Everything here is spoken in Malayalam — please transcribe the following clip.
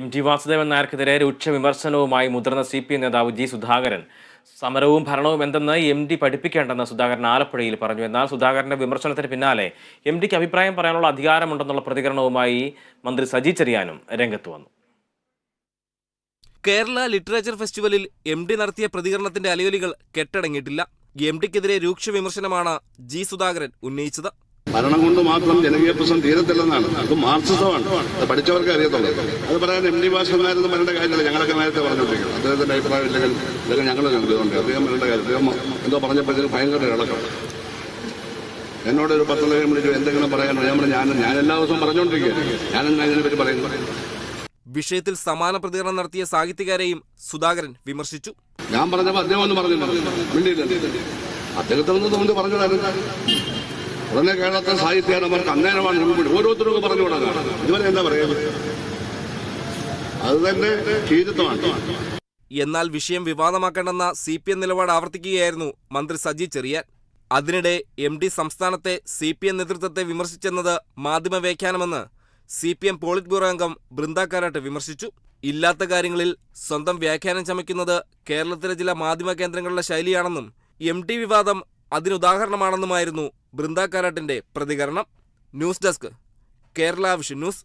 എം ടി വാസുദേവൻ നായർക്കെതിരെ രൂക്ഷ വിമർശനവുമായി മുതിർന്ന സി പി നേതാവ് ജി സുധാകരൻ. സമരവും ഭരണവും എന്തെന്ന് എം ഡി പഠിപ്പിക്കേണ്ടെന്ന് സുധാകരൻ ആലപ്പുഴയിൽ പറഞ്ഞു. എന്നാൽ സുധാകരന്റെ വിമർശനത്തിന് പിന്നാലെ എം ഡിക്ക് അഭിപ്രായം പറയാനുള്ള അധികാരമുണ്ടെന്നുള്ള പ്രതികരണവുമായി മന്ത്രി സജി ചെറിയാനും രംഗത്ത് വന്നു. കേരള ലിറ്ററേച്ചർ ഫെസ്റ്റിവലിൽ എം ഡി നടത്തിയ പ്രതികരണത്തിന്റെ അലയൊലികൾ കെട്ടടങ്ങിയിട്ടില്ല. എം ഡിക്കെതിരെ രൂക്ഷ വിമർശനമാണ് ജി സുധാകരൻ ഉന്നയിച്ചത്. ഭരണം കൊണ്ട് മാത്രം ജനകീയ പ്രശ്നം തീരത്തില്ലെന്നാണ്. അത് മാർക്സിസമാണ്. അത് പഠിച്ചവർക്ക് അറിയത്തുള്ളൂ. അത് പറയാൻ എം ഡി ഭാസ്കരനായിരുന്നു വരേണ്ട കാര്യമില്ല. ഞങ്ങളൊക്കെ നേരത്തെ പറഞ്ഞുകൊണ്ടിരിക്കുന്നത് അദ്ദേഹത്തിന്റെ അഭിപ്രായം ഇല്ലെങ്കിൽ ഇതൊക്കെ ഞങ്ങൾ കണ്ടതുകൊണ്ട് അദ്ദേഹം വരേണ്ട കാര്യം അദ്ദേഹം എന്തോ പറഞ്ഞപ്പോഴത്തേക്ക് ഭയങ്കര ഇളക്കം. എന്നോട് ഒരു പത്ത് ലക്ഷം വിളിച്ചു എന്തെങ്കിലും പറയാനോ ഞാൻ പറഞ്ഞു ഞാൻ ഞാൻ എല്ലാ ദിവസവും പറഞ്ഞുകൊണ്ടിരിക്കുകയാണ്. ഞാൻ എന്നാ ഇതിനെപ്പറ്റി പറയുന്നത്? വിഷയത്തിൽ സമാന പ്രതികരണം നടത്തിയ സാഹിത്യകാരെയും സുധാകരൻ വിമർശിച്ചു. ഞാൻ പറഞ്ഞപ്പോൾ അദ്ദേഹം ഒന്നും പറഞ്ഞില്ല മിണ്ടിയില്ല. അദ്ദേഹത്തിനൊന്ന് തോന്നി പറഞ്ഞുകൂടായിരുന്നു ഉടനെ കേരളത്തിലെ സാഹിത്യകാരന്മാർക്ക് അന്നേരമാണ് മുൻപിൽ ഓരോരുത്തർക്കും പറഞ്ഞു തുടങ്ങാം ഇതുവരെ എന്താ പറയുന്നത് അത് തന്നെ ശീലത്വമാണ് എന്നാൽ വിഷയം വിവാദമാക്കേണ്ടെന്ന സി പി എം നിലപാട് ആവർത്തിക്കുകയായിരുന്നു മന്ത്രി സജി ചെറിയാൻ. അതിനിടെ എം ഡി സംസ്ഥാനത്തെ സി പി എം നേതൃത്വത്തെ വിമർശിച്ചെന്നത് മാധ്യമ വ്യാഖ്യാനമെന്ന് C P M polit bureau അംഗം ബൃന്ദാക്കാരാട്ട് വിമർശിച്ചു. ഇല്ലാത്ത കാര്യങ്ങളിൽ സ്വന്തം വ്യാഖ്യാനം ചമയ്ക്കുന്നത് കേരളത്തിലെ ചില മാധ്യമ കേന്ദ്രങ്ങളുടെ ശൈലിയാണെന്നും എം ടി വിവാദം അതിനുദാഹരണമാണെന്നുമായിരുന്നു ബൃന്ദ കാരാട്ടിന്റെ പ്രതികരണം. News desk. Kerala vision news.